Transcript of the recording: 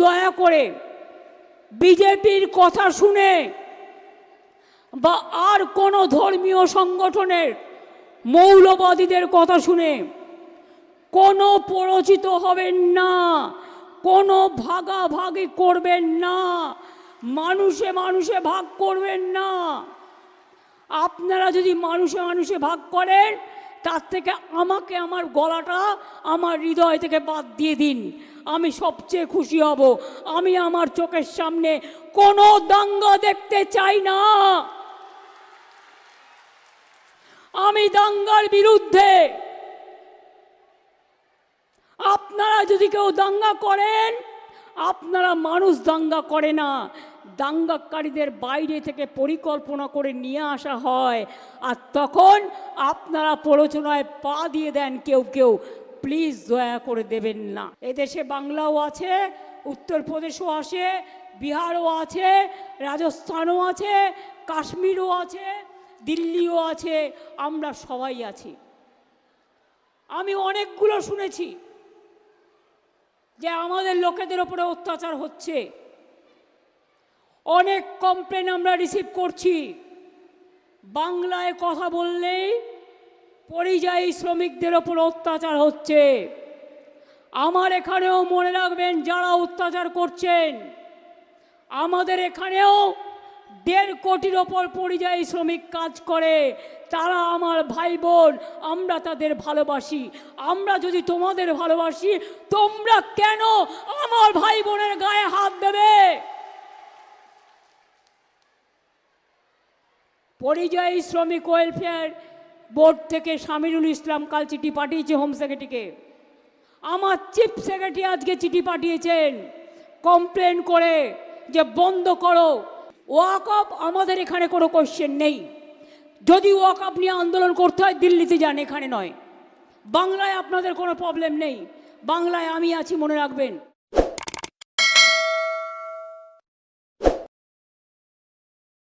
দয়া করে বিজেপির কথা শুনে বা আর কোনো ধর্মীয় সংগঠনের মৌলবাদীদের কথা শুনে কোনো পরিচিত হবেন না, কোনো ভাগাভাগি করবেন না, মানুষে মানুষে ভাগ করবেন না। আপনারা যদি মানুষে মানুষে ভাগ করেন, তার থেকে আমাকে আমার গলাটা, আমার হৃদয় থেকে বাদ দিয়ে দিন। আমি সবচেয়ে খুশি হব। আমি আমার চোখের সামনে কোনো দাঙ্গা দেখতে চাই না। আমি দাঙ্গার বিরুদ্ধে। আপনারা যদি কেউ দাঙ্গা করেন, আপনারা মানুষ দাঙ্গা করে না। দাঙ্গাকারীদের বাইরে থেকে পরিকল্পনা করে নিয়ে আসা হয়। আর তখন আপনারা প্ররোচনায় পা দিয়ে দেন কেউ কেউ। প্লিজ দয়া করে দেবেন না। এদেশে বাংলাও আছে, উত্তরপ্রদেশও আছে, বিহারও আছে, রাজস্থানও আছে, কাশ্মীরও আছে, দিল্লিও আছে, আমরা সবাই আছি। আমি অনেকগুলো শুনেছি যে আমাদের লোকেদের ওপরে অত্যাচার হচ্ছে। অনেক কমপ্লেন আমরা রিসিভ করছি। বাংলায় কথা বললেই পরিযায়ী শ্রমিকদের ওপর অত্যাচার হচ্ছে। আমার এখানেও মনে রাখবেন যারা অত্যাচার করছেন, আমাদের এখানেও দেড় কোটির ওপর পরিযায়ী শ্রমিক কাজ করে। তারা আমার ভাই বোন, আমরা তাদের ভালোবাসি। আমরা যদি তোমাদের ভালোবাসি, তোমরা কেন আমার ভাই বোনের গায়ে হাত দেবে? পরিযায়ী শ্রমিক ওয়েলফেয়ার বোর্ড থেকে শামিরুল ইসলাম কাল চিঠি পাঠিয়েছে হোম সেক্রেটারিকে। আমার চিফ সেক্রেটারি আজকে চিঠি পাঠিয়েছেন। কমপ্লেন করে যে বন্ধ করো। ওয়াকআপ আমাদের এখানে কোনো কোশ্চেন নেই। যদি ওয়াকআপ নিয়ে আন্দোলন করতে হয়, দিল্লিতে যান, এখানে নয়। বাংলায় আপনাদের কোনো প্রবলেম নেই। বাংলায় আমি আছি, মনে রাখবেন।